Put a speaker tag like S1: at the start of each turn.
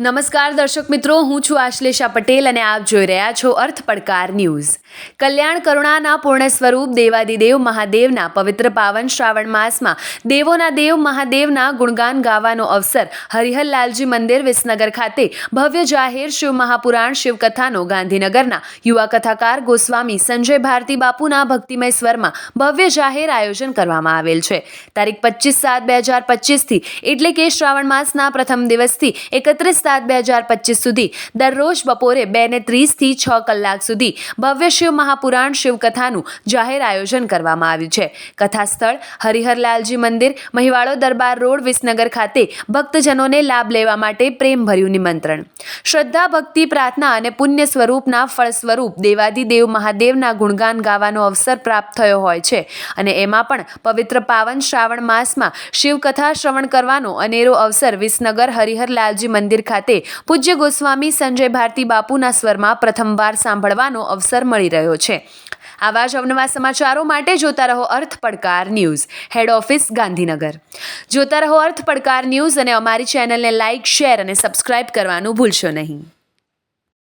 S1: નમસ્કાર દર્શક મિત્રો, હું છું આશ્લેષા પટેલ અને આપ જોઈ રહ્યા છો અર્થ પડકાર ન્યૂઝ. કલ્યાણ કરુણાના પૂર્ણ સ્વરૂપ દેવાદિદેવ મહાદેવના પવિત્ર પાવન શ્રાવણ માસમાં દેવોના દેવ મહાદેવના ગુણગાન ગાવાનો અવસર હરિહરલાલજી મંદિર વિસનગર ખાતે ભવ્ય જાહેર શિવ મહાપુરાણ શિવકથાનો ગાંધીનગરના યુવા કથાકાર ગોસ્વામી સંજય ભારતી બાપુના ભક્તિમય સ્વરમાં ભવ્ય જાહેર આયોજન કરવામાં આવેલ છે. તારીખ પચીસ સાત બે હજાર પચીસથી, એટલે કે શ્રાવણ માસના પ્રથમ દિવસથી એકત્રીસ સાત બે હજાર પચીસ સુધી. દરરોજ બપોરે બે ને ત્રીસથી છ કલાક સુધી ભવ્ય શિવ મહાપુરાણ શિવકથાનું જાહેર આયોજન કરવામાં આવ્યું છે. કથા સ્થળ હરિહરલાલજી મંદિર, મહિવાળો દરબાર રોડ, વિસનગર ખાતે ભક્તજનોને લાભ લેવા માટે પ્રેમભર્યું નિમંત્રણ. શ્રદ્ધા, ભક્તિ, પ્રાર્થના અને પુણ્ય સ્વરૂપના ફળ સ્વરૂપ દેવાદિદેવ મહાદેવના ગુણગાન ગાવાનો અવસર પ્રાપ્ત થયો હોય છે અને એમાં પણ પવિત્ર પાવન શ્રાવણ માસમાં શિવકથા શ્રવણ કરવાનો અનેરો અવસર વિસનગર હરિહરલાલજી મંદિર ખાતે પૂજ્ય ગોસ્વામી સંજય ભારતી બાપુના સ્વરમાં પ્રથમવાર સાંભળવાનો અવસર મળી રહ્યો છે. આવા જ અવનવા સમાચારો માટે જોતા રહો અર્થ પડકાર ન્યૂઝ, હેડ ઓફિસ ગાંધીનગર. જોતા રહો અર્થ પડકાર ન્યૂઝ અને અમારી ચેનલને લાઇક શેર અને સબસ્ક્રાઇબ કરવાનું ભૂલશો નહીં.